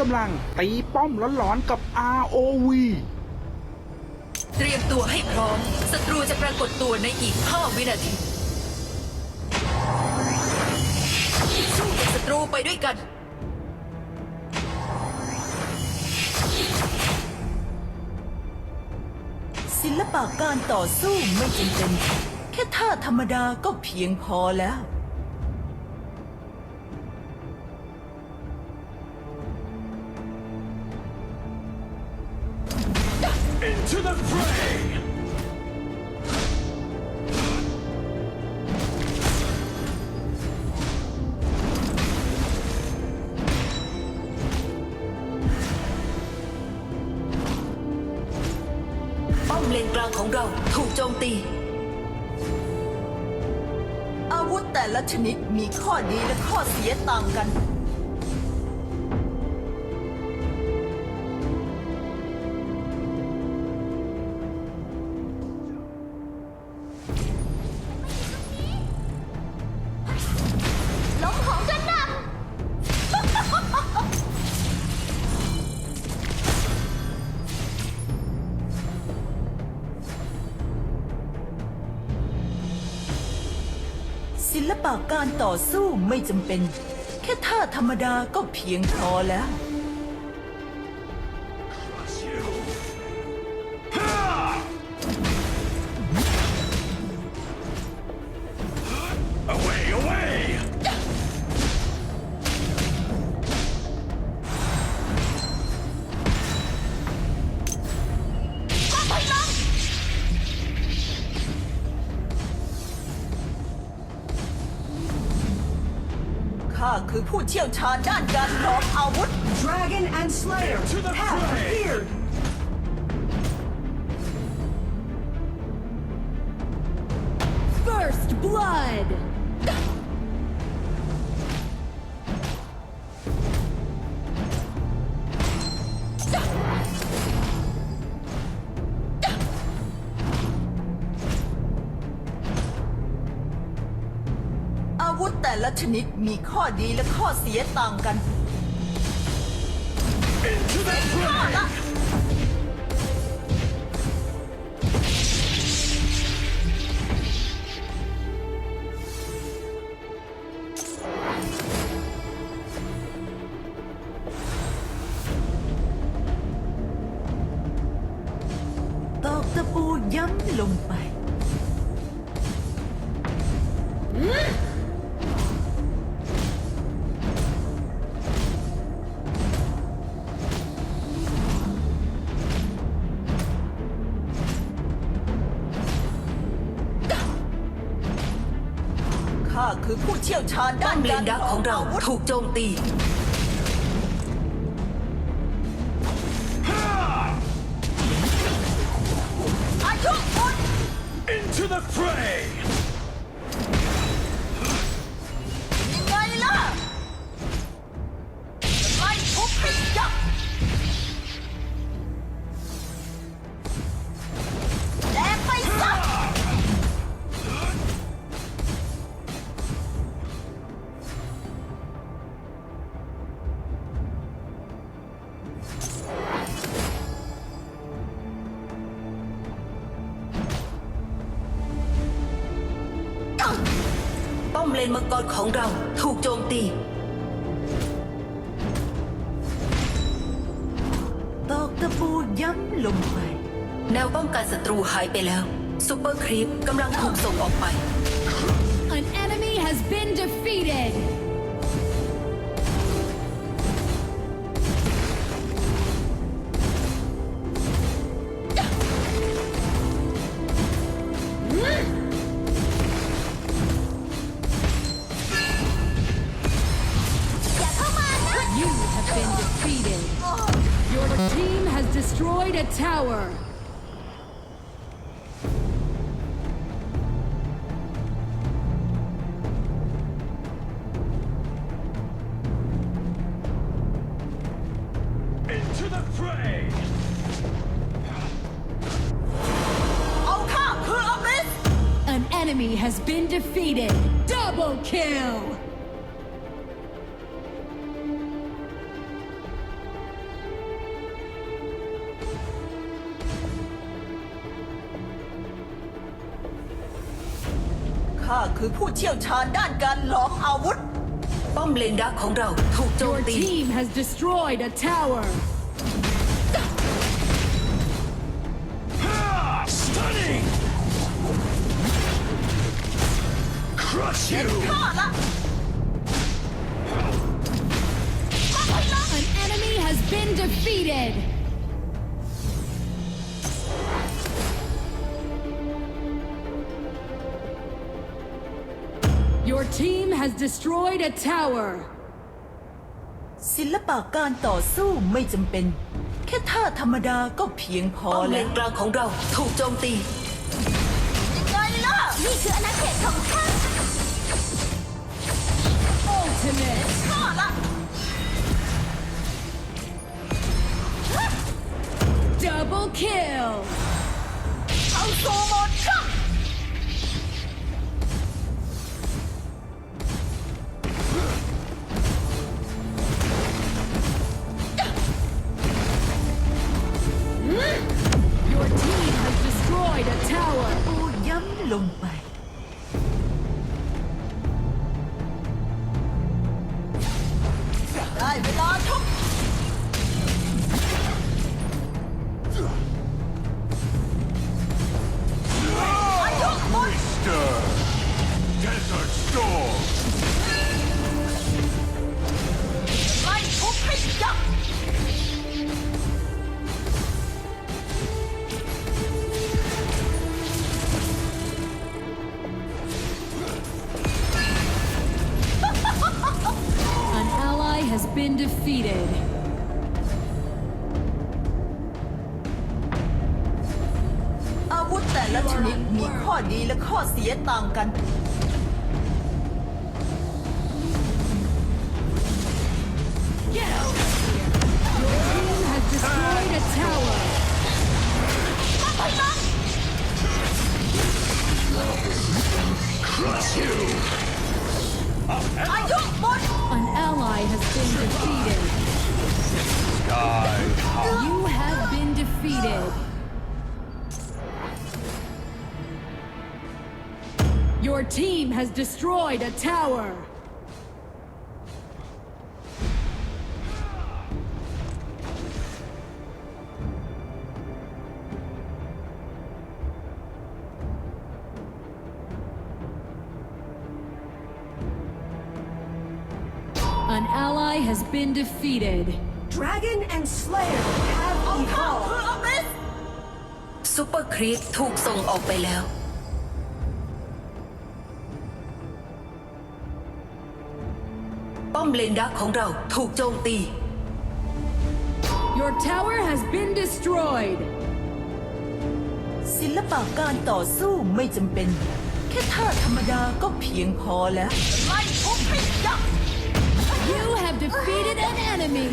กำลังตีป้อมหลอนๆกับ ROV เตรียมตัวให้พร้อม ศัตรูจะปรากฏตัวในอีก 5 วินาที สู้กับศัตรูไปด้วยกันศิลปะการต่อสู้ไม่จำเป็นแค่ท่าธรรมดาก็เพียงพอแล้ว ป้อมเลนกลางของเราถูกโจมตี อาวุธแต่ละชนิดมีข้อดีและข้อเสียต่างกัน ปะการต่อสู้ไม่จำเป็น แค่ท่าธรรมดาก็เพียงพอแล้ว คือผู้เชี่ยวชาญด้านการหลอมอาวุธ Dragon and Slayer To the have fray! appeared. ละชนิดมีข้อดีและข้อเสียต่างกัน Into the fray! ตอกตะปูย้ำลงไป ผู้เชี่ยวชาญป้ด้าอนมเลกานรดักของเราอาวุธถูกโจมตี อายุอุด Into the fray! นมังกรของเราถูกโจมตี ตอกตะปูย้ำลงไป แนวป้องกันศัตรูหายไปแล้วซูเปอร์ครีปกำลังถูกส่งออกไป An enemy has been defeated! Tower. Into the fray! เอาข้าคืออมฤต An enemy has been defeated. Double kill! ข้าคือผู้เชี่ยวชาญด้านการหลอมอาวุธ ป้อมเลนดักของเราถูกโจม Your ตี team has destroyed a tower. Ah, stunning! Crush you! ข้าละ An enemy has been defeated. Your team has destroyed a tower. ศิลปะการต่อสู้ไม่จำเป็น แค่ท่าธรรมดาก็เพียงพอป้อมเลแล้ว นกลางของเราถูกโจมตีไงล่ะ นี่คืออาณาเขตของข้า Ultimate. ข้าละ Double kill. เอาโซโมนข้า ต่างกัน Team has destroyed a tower. Crush you! อายุหมด An ally has been defeated. Sky You have been defeated. Your team has destroyed a tower. An ally has been defeated. Dragon and Slayer have ข้า evolved. คืออเมสซูเปอร์ครีปถูกส่งออกไปแล้ว ป้อมเลนดักของเราถูกโจมตี Your tower has been destroyed. ศิลปะการต่อสู้ไม่จำเป็น แค่ท่าธรรมดาก็เพียงพอแล้ว ไล่ทุบให้ยับ You have defeated an enemy.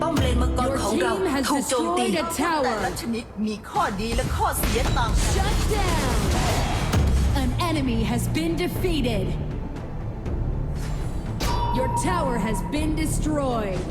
ป้อมเลนมังกร Your ของเรา team has ถูกโจมตี destroyed a แต่ tower. ละชนิดมีข้อดีและข้อเสียต่างกัน Shut down. An enemy has been defeated. Your tower has been destroyed.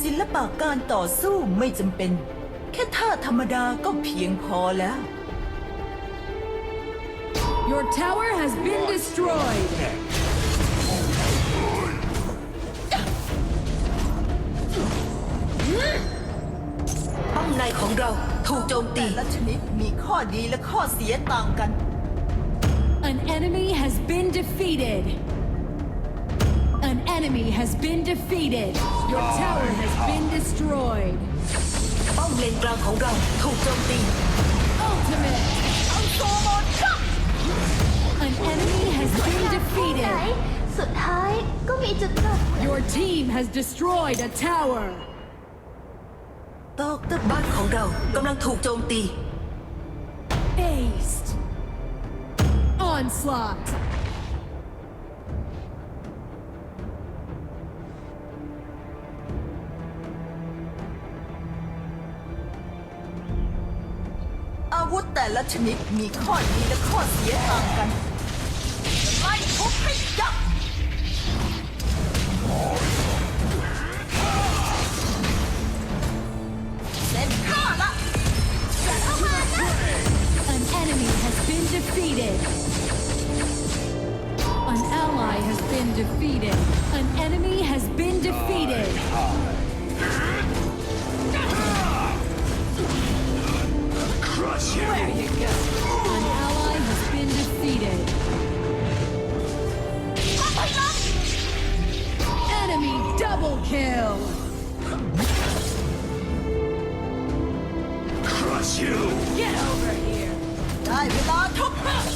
ศิลปะการต่อสู้ไม่จำเป็น แค่ท่าธรรมดาก็เพียงพอแล้ว Your tower has been destroyed. ของเราถูกโจมตี แต่ละชนิดมีข้อดีและข้อเสียต่างกัน An enemy has been defeated. An enemy has been defeated. Your tower has been destroyed. ป้อมเลนกลางของเราถูกโจมตี Ultimate. เอาโซโมนข้า An enemy has been ไหน defeated. สุดท้ายก็มีจุดจบ Your team has destroyed a tower. ตอกตะบ้านของเรากำลังถูกโจมตี Based onslaught อาวุธแต่ละชนิดมีข้อดีและข้อเสียต่างกัน kill. Crush you! Get over here. ได้เวลาทุบตอ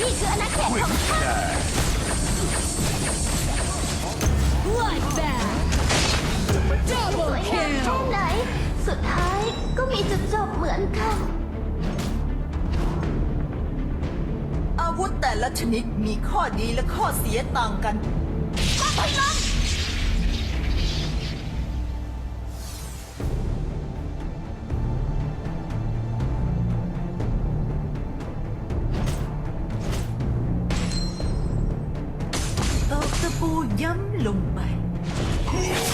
นี่คืออาณาเขตของข้า Bloodbath. ส Double วยงามแค่ kill. ไหน สุดท้ายก็มีจุดจบเหมือนกัน อาวุธแต่ละชนิดมีข้อดีและข้อเสียต่างกันมาพลัง ตะปู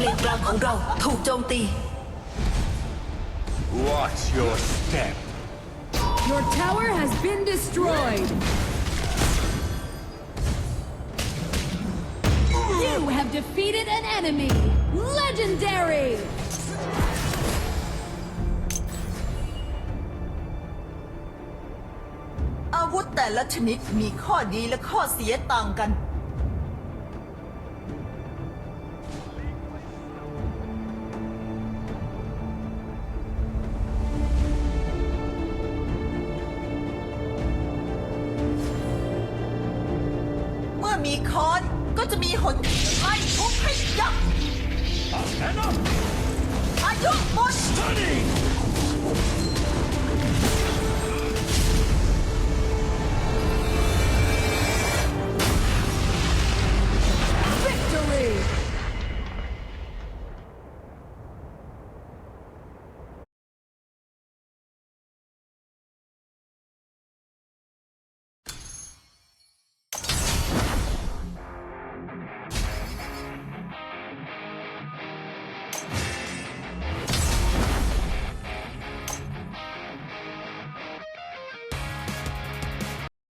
เลนกลางของเราถูกโจมตี Watch your step! Your tower has been destroyed. You have defeated an enemy. Legendary. อาวุธแต่ละชนิดมีข้อดีและข้อเสียต่างกัน จะมีหนไล่ทุบให้ยับอายุหมด